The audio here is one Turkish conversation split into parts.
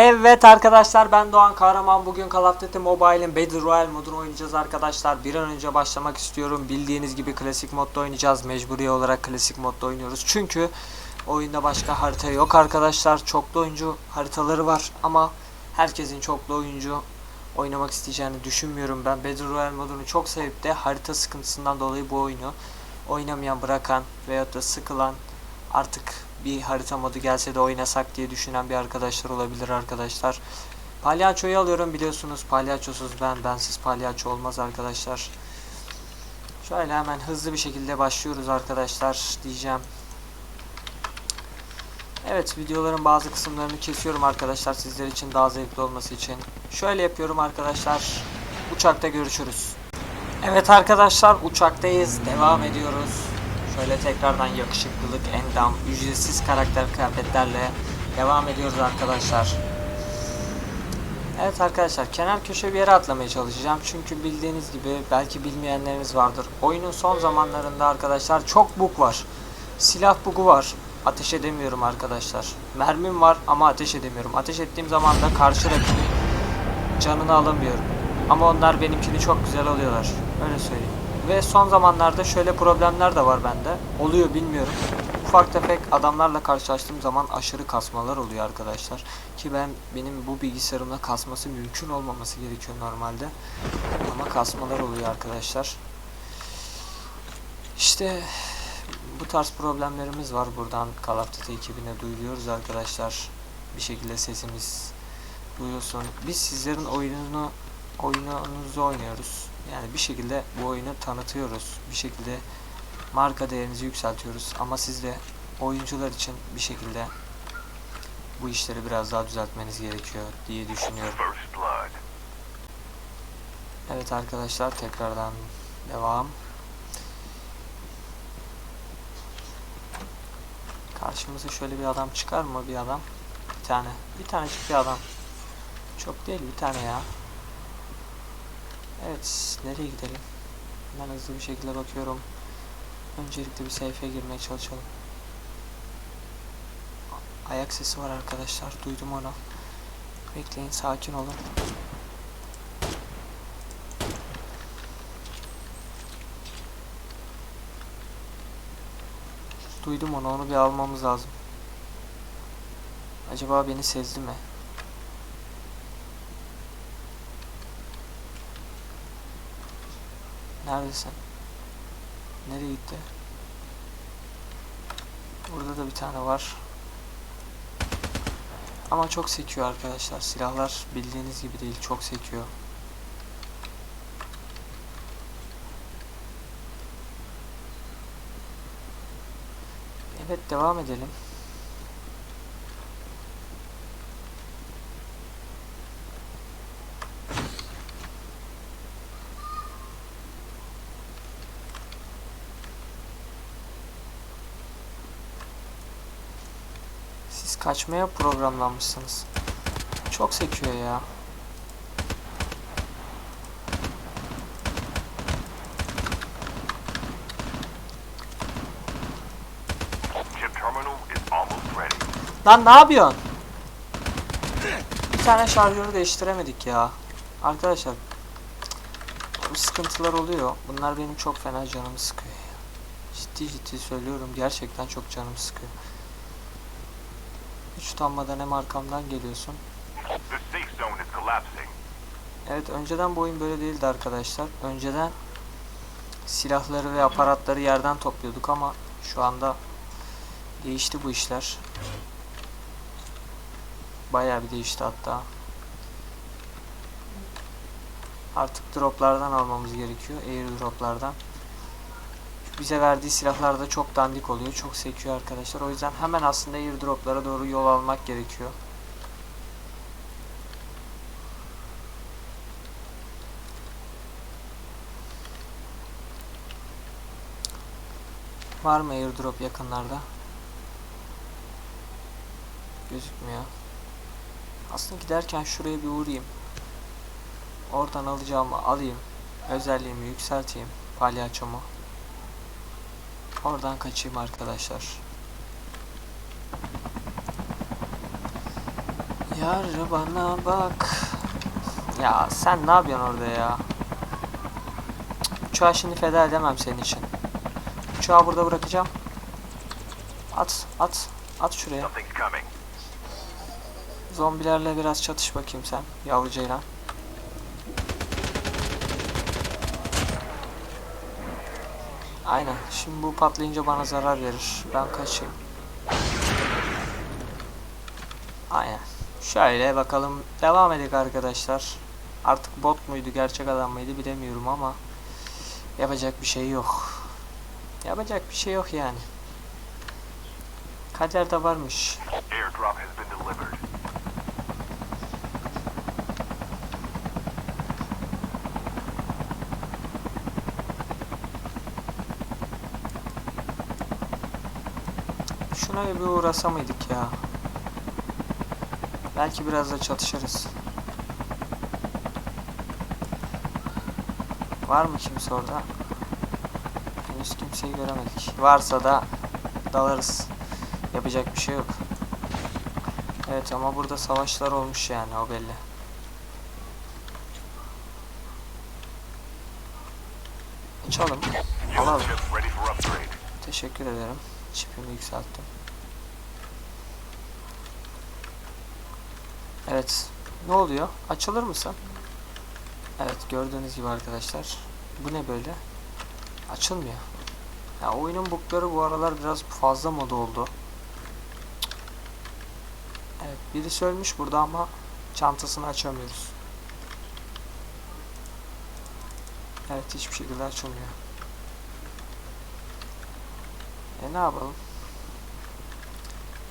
Evet arkadaşlar ben Doğan Kahraman. Bugün Call of Duty Mobile'in Battle Royale modunu oynayacağız arkadaşlar. Bir an önce başlamak istiyorum. Bildiğiniz gibi klasik modda oynayacağız. Mecburi olarak klasik modda oynuyoruz. Çünkü oyunda başka harita yok arkadaşlar. Çoklu oyuncu haritaları var ama herkesin çoklu oyuncu oynamak isteyeceğini düşünmüyorum. Ben Battle Royale modunu çok sevip de harita sıkıntısından dolayı bu oyunu oynamayan, bırakan veyahut da sıkılan artık bir harita modu gelse de oynasak diye düşünen bir arkadaşlar olabilir arkadaşlar. Palyaçoyu alıyorum biliyorsunuz. Palyaçosuz ben, bensiz palyaço olmaz arkadaşlar. Şöyle hemen hızlı bir şekilde başlıyoruz arkadaşlar diyeceğim. Evet videoların bazı kısımlarını kesiyorum arkadaşlar sizler için daha zevkli olması için. Şöyle yapıyorum arkadaşlar. Uçakta görüşürüz. Evet arkadaşlar uçaktayız. Devam ediyoruz. Şöyle tekrardan yakışıklılık, endam, ücretsiz karakter kıyafetlerle devam ediyoruz arkadaşlar. Evet arkadaşlar kenar köşe bir yere atlamaya çalışacağım. Çünkü bildiğiniz gibi belki bilmeyenleriniz vardır. Oyunun son zamanlarında arkadaşlar çok bug var. Silah bugu var. Ateş edemiyorum arkadaşlar. Mermim var ama ateş edemiyorum. Ateş ettiğim zaman da karşı rakibin canını alamıyorum. Ama onlar benimkini çok güzel alıyorlar. Öyle söyleyeyim. Ve son zamanlarda şöyle problemler de var bende. Oluyor bilmiyorum. Ufak tefek adamlarla karşılaştığım zaman aşırı kasmalar oluyor arkadaşlar. Ki ben benim bu bilgisayarımda kasması mümkün olmaması gerekiyor normalde. Ama kasmalar oluyor arkadaşlar. İşte bu tarz problemlerimiz var. Buradan Call of Duty ekibine duyuruyoruz arkadaşlar. Bir şekilde sesimiz duyulsun. Biz sizlerin oyununu oyununuzu oynuyoruz. Yani bir şekilde bu oyunu tanıtıyoruz. Bir şekilde marka değerinizi yükseltiyoruz. Ama siz de oyuncular için bir şekilde bu işleri biraz daha düzeltmeniz gerekiyor diye düşünüyorum. Evet arkadaşlar tekrardan devam. Karşımıza şöyle bir adam çıkar mı bir adam? Bir tane. Bir tanecik bir adam. Çok değil bir tane ya. Evet nereye gidelim? Hemen hızlı bir şekilde bakıyorum. Öncelikle bir sayfaya girmeye çalışalım. Ayak sesi var arkadaşlar. Duydum onu. Bekleyin sakin olun. Duydum onu, onu bir almamız lazım. Acaba beni sezdi mi? Neredesin? Nereye gitti? Burada da bir tane var. Ama çok sekiyor arkadaşlar. Silahlar bildiğiniz gibi değil, çok sekiyor. Evet devam edelim. Siz kaçmaya programlanmışsınız. Çok sekiyor ya. Lan ne yapıyorsun? Bir tane şarjörü değiştiremedik ya. Arkadaşlar bu sıkıntılar oluyor. Bunlar benim çok fena canımı sıkıyor. Ciddi ciddi söylüyorum. Gerçekten çok canımı sıkıyor. Hiç utanmadan hem arkamdan geliyorsun. Evet önceden bu oyun böyle değildi arkadaşlar. Önceden silahları ve aparatları yerden topluyorduk ama şu anda değişti bu işler. Bayağı bir değişti hatta. Artık droplardan almamız gerekiyor. Airdroplardan. Bize verdiği silahlar da çok dandik oluyor. Çok sekiyor arkadaşlar. O yüzden hemen aslında airdroplara doğru yol almak gerekiyor. Var mı airdrop yakınlarda? Gözükmüyor. Aslında giderken şuraya bir uğrayayım. Oradan alacağımı alayım. Özelliğimi yükselteyim. Palyaçomu. Oradan kaçayım arkadaşlar. Yar bana bak. Ya sen ne yapıyorsun orada ya? Uçağı şimdi feda edemem senin için. Uçağı burada bırakacağım. At, at, at şuraya. Zombilerle biraz çatış bakayım sen, yavru ceylan. Aynen. Şimdi bu patlayınca bana zarar verir. Ben kaçayım. Aynen. Şöyle bakalım. Devam edelim arkadaşlar. Artık bot muydu, gerçek adam mıydı bilemiyorum ama yapacak bir şey yok. Yapacak bir şey yok yani. Kader de varmış. Şuna bir uğrasa mıydık ya? Belki biraz da çatışırız. Var mı kimse orada? Henüz kimseyi göremedik. Varsa da dalarız. Yapacak bir şey yok. Evet ama burada savaşlar olmuş yani o belli. Açalım. Alalım. Teşekkür ederim. Çipimi yükselttim. Evet. Ne oluyor? Açılır mısın? Evet gördüğünüz gibi arkadaşlar. Bu ne böyle? Açılmıyor. Ya oyunun bugları bu aralar biraz fazla moda oldu. Evet birisi ölmüş burada ama çantasını açamıyoruz. Evet hiçbir şekilde açılmıyor. E ne yapalım?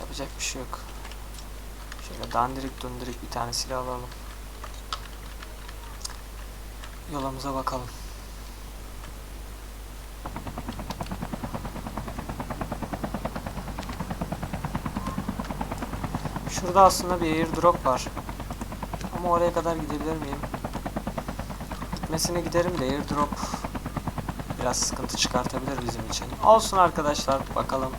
Yapacak bir şey yok. Şöyle dandirik dundirik bir tane silah alalım. Yolumuza bakalım. Şurada aslında bir airdrop var. Ama oraya kadar gidebilir miyim? Gitmesine giderim de airdrop biraz sıkıntı çıkartabilir bizim için. Olsun arkadaşlar bakalım.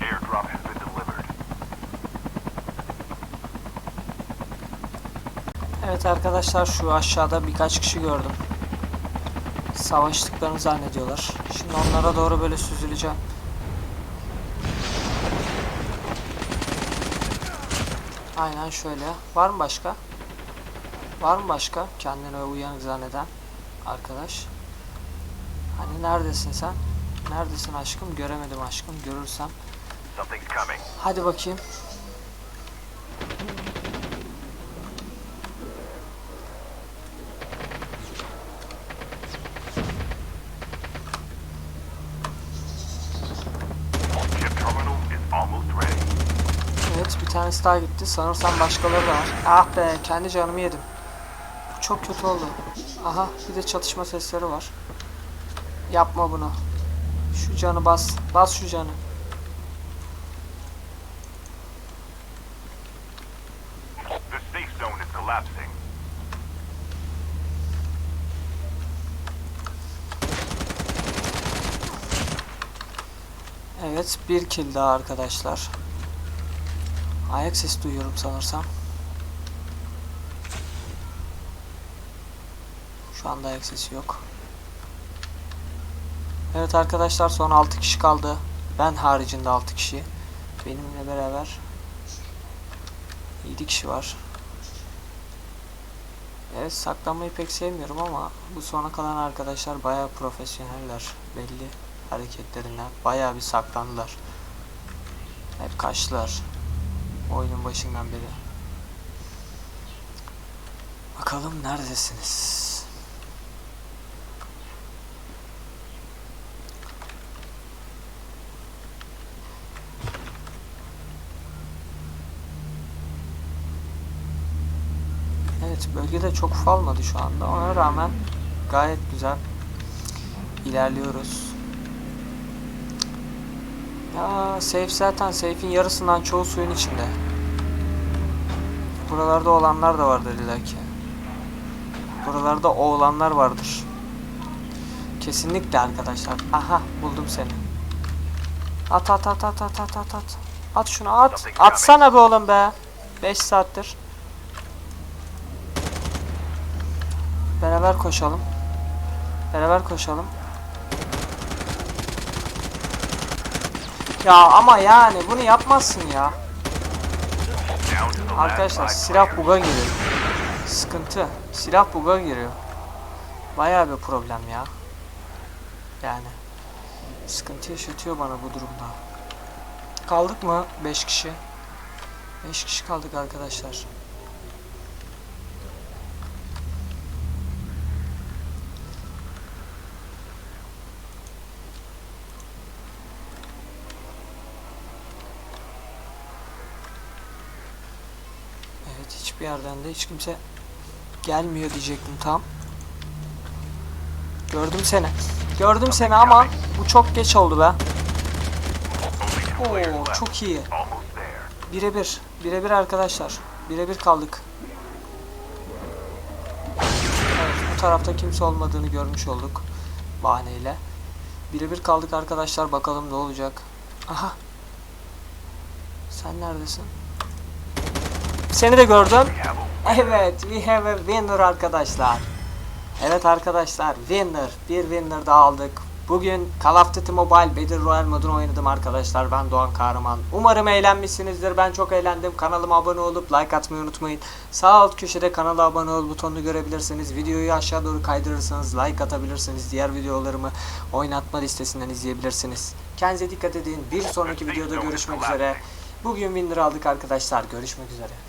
Airdrop has been delivered. Evet arkadaşlar şu aşağıda birkaç kişi gördüm. Savaştıklarını zannediyorlar. Şimdi onlara doğru böyle süzüleceğim. Aynen şöyle. Var mı başka? Var mı başka? Kendini uyanık zanneden arkadaş. Hani neredesin sen? Neredesin aşkım? Göremedim aşkım. Görürsem. Hadi bakayım. Tanesi daha gitti. Sanırsam başkaları da var. Ah be kendi canımı yedim. Bu çok kötü oldu. Aha bir de çatışma sesleri var. Yapma bunu. Şu canı bas. Bas şu canı. Evet bir kill daha arkadaşlar. Ayak sesi duyuyorum sanırsam. Şu anda ayak sesi yok. Evet arkadaşlar son 6 kişi kaldı. Ben haricinde 6 kişi. Benimle beraber 7 kişi var. Evet saklanmayı pek sevmiyorum ama bu sona kalan arkadaşlar bayağı profesyoneller. Belli hareketlerinden bayağı bir saklandılar. Hep kaçtılar. Oyunun başından beri. Bakalım neredesiniz? Evet bölgede çok ufalmadı şu anda. Ona rağmen gayet güzel ilerliyoruz. Ya safe zaten safe'in yarısından çoğu suyun içinde. Buralarda olanlar da vardır illa ki. Buralarda oğlanlar vardır. Kesinlikle arkadaşlar. Aha buldum seni. At at at at at at at at. At şunu at. Atsana be oğlum be. 5 saattir. Beraber koşalım. Beraber koşalım. Ya ama yani bunu yapmazsın ya. Arkadaşlar silah buga giriyor. Sıkıntı. Silah buga giriyor. Bayağı bir problem ya. Yani. Sıkıntı yaşatıyor bana bu durumda. Kaldık mı? 5 kişi. 5 kişi kaldık arkadaşlar. Evet hiçbir yerden de hiç kimse gelmiyor diyecektim tam. Gördüm seni. Gördüm seni ama bu çok geç oldu be. Oo çok iyi. Birebir. Birebir arkadaşlar. Birebir kaldık. Evet, bu tarafta kimse olmadığını görmüş olduk. Bahaneyle. Birebir kaldık arkadaşlar. Bakalım ne olacak. Aha. Sen neredesin? Seni de gördüm. Evet, we have a winner arkadaşlar. Evet arkadaşlar, winner. Bir winner daha aldık. Bugün Call of Duty Mobile Battle Royale modunu oynadım arkadaşlar. Ben Doğan Kahraman. Umarım eğlenmişsinizdir. Ben çok eğlendim. Kanalıma abone olup like atmayı unutmayın. Sağ alt köşede kanala abone ol butonunu görebilirsiniz. Videoyu aşağı doğru kaydırırsanız like atabilirsiniz. Diğer videolarımı oynatma listesinden izleyebilirsiniz. Kendinize dikkat edin. Bir sonraki videoda görüşmek üzere. Bugün winner aldık arkadaşlar. Görüşmek üzere.